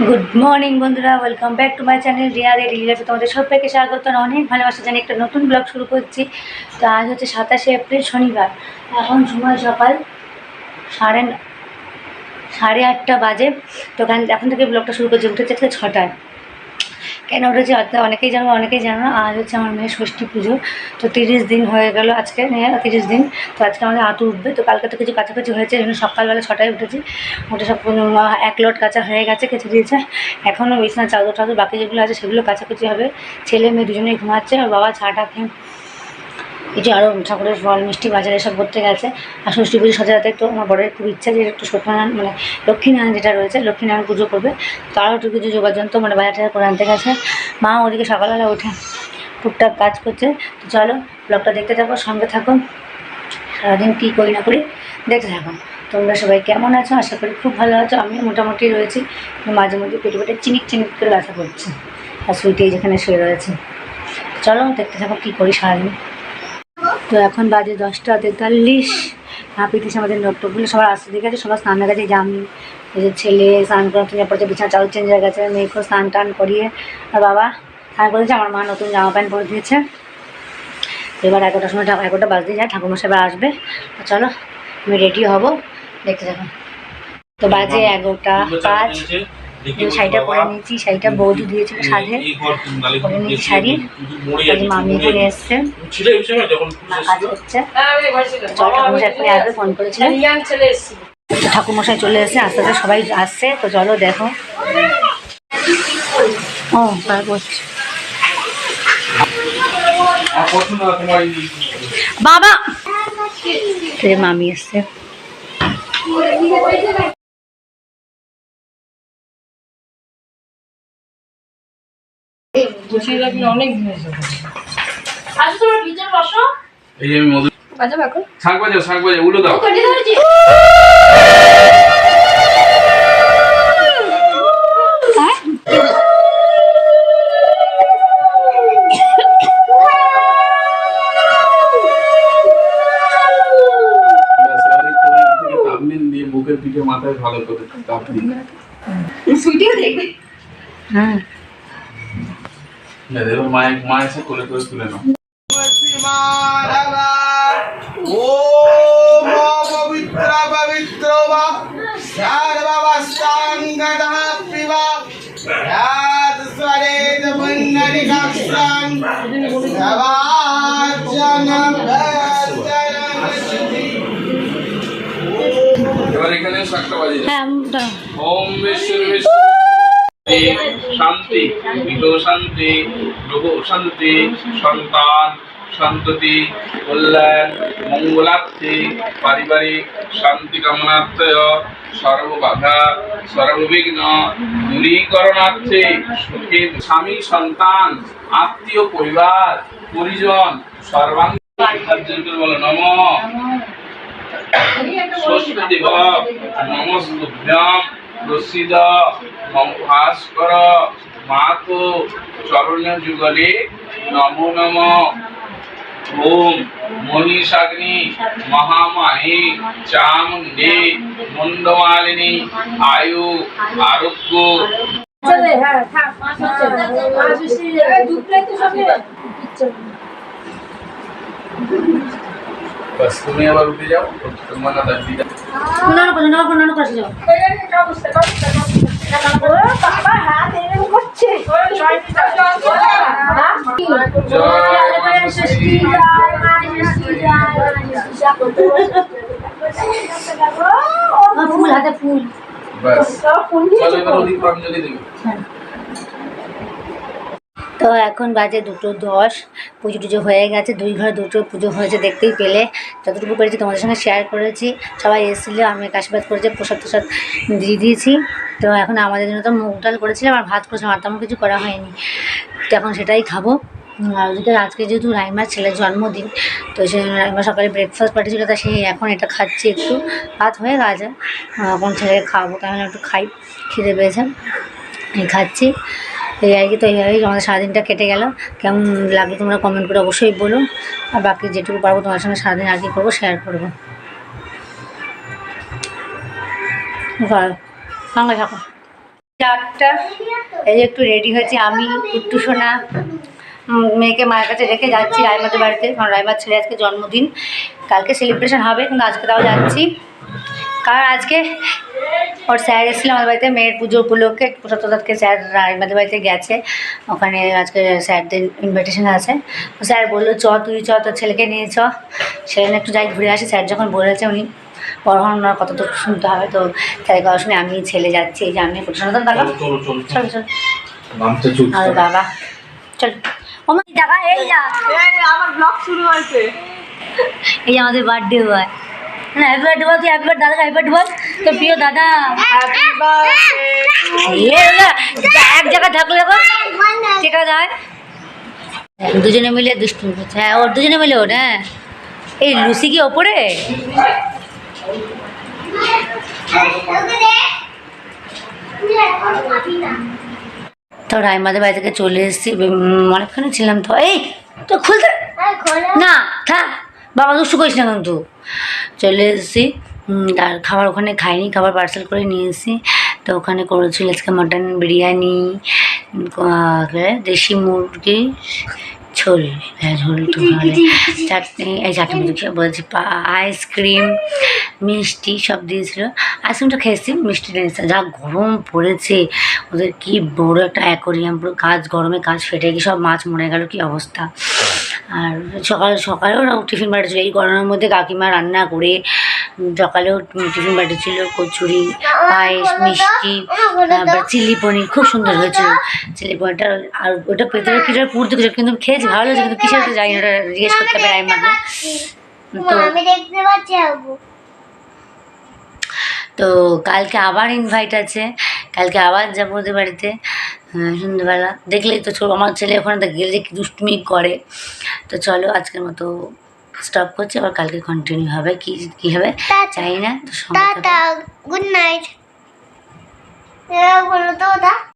Good morning বন্ধুরা welcome back to my channel Riya Dey daily লাইফে তোমাদের সবাইকে স্বাগত। অনেক ভালোবাসা জানি একটা নতুন ব্লগ শুরু করছি। তো আজ হচ্ছে সাতাশে এপ্রিল, শনিবার। এখন সময় সকাল সাড়ে সাড়ে আটটা বাজে। তো এখান- এখন থেকে ব্লগটা শুরু করছি, উঠেছে ছটায়। কেন উঠেছে অর্থাৎ অনেকেই জানো অনেকেই জানো না। আজ হচ্ছে আমার মেয়ের ষষ্ঠী পুজো। তো তিরিশ দিন হয়ে গেল আজকে তিরিশ দিন। তো আজকে আমাদের আঁতু উঠবে। তো কালকে তো কিছু কাছাকাছি হয়েছে, এই সকালবেলা ছটায় উঠেছি। ওটা সব এক লট কাঁচা হয়ে গেছে, কেচে দিয়েছে। এখনও বিছনা চাদর টাদর বাকি যেগুলো আছে সেগুলো কাছাকাছি হবে। ছেলে মেয়ে দুজনেই ঘুমাচ্ছে, আর বাবা ছাটা খেয়ে যে আরও ঠাকুরের ফল, মিষ্টি বাজার এসব করতে গেছে। আর ষষ্ঠী পুজো সাজাতে তো আমার বড়ের খুব ইচ্ছা যে একটু সত্যনারায়ণ মানে লক্ষ্মীনারায়ণ যেটা রয়েছে, লক্ষ্মীনারায়ণ পুজো করবে। তারও একটু কিছু যোগাযন্ত্র মানে বাজার টাজার করে আনতে গেছে। মা ওদিকে সকালবেলা উঠে টুকটাক কাজ করছে। তো চলো, ব্লগটা দেখতে থাকো, সঙ্গে থাকো। সারাদিন কী করি না করি, দেখতে থাকো। তোমরা সবাই কেমন আছো? আশা করি খুব ভালো আছো। আমিও মোটামুটি রয়েছি। মাঝে মধ্যে পেটে পেটে চিনিক চিনিক করে ব্যথা করছে। আর সুইটি যেখানে শুয়ে রয়েছে। চলো, দেখতে থাকো কী করি সারাদিন। তো এখন বাজে দশটা তেতাল্লিশ। হাঁপিতিস আমাদের ডক্টরগুলো সবার আসতে দিকে আছে সবার স্নানের কাছে জামি যে ছেলে স্নান করে চেঞ্জ পড়ছে বিছানা চাদর চেঞ্জ হয়ে গেছে মেয়েকেও স্নান টান করিয়ে আর বাবা স্নান করেছে আমার মা নতুন জামা প্যান্ট পরে দিয়েছে। এবার এগারোটার সময় এগারোটা বাজতে যায় ঠাকুমা সাহেব আসবে। চলো আমি রেডি হব। দেখতে যাব তো বাজে এগারোটা পাঁচ। শাড়িটা পরে নিয়েছি শাড়িটা বৌদি দিয়েছিল সাধে পরে নিয়েছি শাড়ি। মামি এখানে এসছে। মা কাজ করছে চল ঠাকুমশাই এক্ষুনি আসবে ফোন করেছিলেন তো ঠাকুমশাই চলে এসে আস্তে আস্তে সবাই আসছে তো চলো দেখো। ও তার করছে বাবা! তো এই মামি এসছে এই আমি মধু শাক বাজাও শাক বাজাও উল্টো দাও। বুকের পিঠে মাথায় ভালো করে তাপ দিন হ্যাঁ। না, এবার মায়ের মায়ের সে কোলে করে তুলে নাও। ওম পবিত্র বা সর্ববস্তাঙ্গদা পিবা রাত স্বরেত মঙ্গলি কাক্ষাং সবাজন এবার এখানে সাতটা বাজে হ্যাঁ, ওম বিষ্ণু বিষ্ণু। শান্তি গৃহ শান্তি গ্রহ শান্তি, সন্তান, সন্ততি, কল্যাণ, মঙ্গলার্থে, পারিবারিক শান্তি কামনার্থে সর্ববাধা, সর্ববিঘ্ন, দূরীকরণার্থে সুখে স্বামী, সন্তান, আত্মীয়, পরিবার, পরিজন, সর্বাঙ্গ বলো নম। স্বস্তি নমস্তুভ্যাম প্রসিদ মম ভাস্কর মাতো চরণ যুগলে নমো নম ওম মহিষাগ্নি মহামাহি চামুণ্ডে মুন্ডমালিনী আয়ু আরোগ্য বাস তুমি আবার উঠে যাও তোমার না দাঁড়িয়ে যাও অন্যান্য করে অন্যান্য করে, অন্যান্য করে যাও। জয় মা ফুল হাতে ফুল। বাস চলো এবার ওদিক অঞ্জলি দেবে তো এখন বাজে দুটো দশ, পুজো টুজো হয়ে গেছে, দুই ঘরে, দুটো পুজো হয়েছে দেখতেই পেলে। যতটুকু পেরেছি তোমাদের সঙ্গে শেয়ার করেছি। সবাই এসেছিল, আমি আশীর্বাদ করেছি, প্রসাদ প্রসাদ দিয়ে দিয়েছি। তো এখন আমাদের জন্য তো মুগ ডাল করেছিলাম আর ভাত করেছিলাম, আর তেমন কিছু করা হয়নি। তো এখন সেটাই খাব। ওদিকে আজকে যেহেতু রাইমার ছেলের জন্মদিন, তো সেই জন্য রাইমা সকালে ব্রেকফাস্ট পার্টি ছিল তা সেই এখন এটা খাচ্ছি একটু। ভাত হয়ে গেছে, এখন ছেলেকে খাব কেমন একটু খাই, খিদে পেয়েছে খাচ্ছি। এই আর কি তো এইভাবেই আমাদের সারাদিনটা কেটে গেল। কেমন লাগে তোমরা কমেন্ট করে অবশ্যই বলো। আর বাকি যেটুকু পারব তোমার সঙ্গে সারাদিন আর কি করব শেয়ার করব। সঙ্গে থাকো। চারটা এই একটু রেডি হয়েছে আমি সোনা। উম, মেয়েকে মায়ের কাছে রেখে যাচ্ছি রায়মাদের বাড়িতে। কারণ রায়মার ছেলে আজকে জন্মদিন। কালকে সেলিব্রেশন হবে কিন্তু আজকে তাও যাচ্ছি। কারণ আজকে? ওর স্যার এসেছিল আমাদের বাড়িতে মেয়ের পুজো উপলক্ষে প্রসাদকে স্যার আমাদের বাড়িতে গেছে ওখানে আজকে স্যারদের ইনভিটেশন আছে তো স্যার বলল চ তুই চ তোর ছেলেকে নিয়ে চ সেখানে একটু যাই ঘুরে আসি স্যার যখন বলেছে উনি পড়াশোনার কথা তো শুনতে হবে তো তাই কথা শুনে আমি ছেলে যাচ্ছি এই যে আমি পড়াশোনা তো দেখো চলো চলো আর বাবা চল ওমা এই যা আমার ব্লগ শুরু হয়েছে এই যে আমাদের বার্থডে হয় না হ্যাপি বার্থডে বল তুই হ্যাপি বার্থডে দাদা হ্যাপি বার্থডে বল। তো প্রিয় দাদা এক জায়গায় থাকলে দেখো ঠিক আছে দুজনে মিলে দুষ্টুমি করছে। হ্যাঁ ওর দুজনে মিলে ওর হ্যাঁ। এই লুসি কি ওপরে? তো রায়মাদের বাড়ি থেকে চলে এসেছি অনেকক্ষণ ছিলাম তো। এই তো খুলতে না থাক। বাবা দুষ্টু করিস না কিন্তু। চলে এসেছি আর খাবার ওখানে খাইনি খাবার পার্সেল করে নিয়ে এসেছি। তো ওখানে করেছিল আজকে মাটন বিরিয়ানি দেশি মুরগি ঝোল হ্যাঁ ঝোল তো চাটনি এই চাটনি বলছি- আইসক্রিম মিষ্টি সব দিয়েছিল। আইসক্রিমটা খেয়েছি মিষ্টি দিয়েছে যা গরম পড়েছে ওদের কি বড় একটা অ্যাকোরিয়াম পুরো কাজ গরমে কাজ ফেটে গিয়ে সব মাছ মরে গেল কি অবস্থা। আর সকাল, সকালেও টিফিন টিফিন ছিল। এই গরমের মধ্যে কাকিমা রান্না করে সকালেও টিফিন পাঠিয়েছিল কচুরি, পায়েস, মিষ্টি তারপর চিলি পনির, খুব সুন্দর হয়েছিল। চিলি পনিরটা আর ওটা পেতে কিটার পুর দিকে কিন্তু খেয়েছি ভালো হয়েছে কিন্তু কিসের যাই ওটা জিজ্ঞেস করতে পারে আমি তো আমি দেখতে পাচ্ছি তো কালকে আবার ইনভাইট আছে। কালকে আবার যাব ওদের বাড়িতে হ্যাঁ, সন্ধ্যেবেলা। দেখলেই তো আমার ছেলে ওখানে তো গেলে যে কি দুষ্টুমি করে। তো চলো আজকের মতো স্টপ করছি আবার কালকে কন্টিনিউ হবে। কি কি হবে? চাই না তো গুড নাইট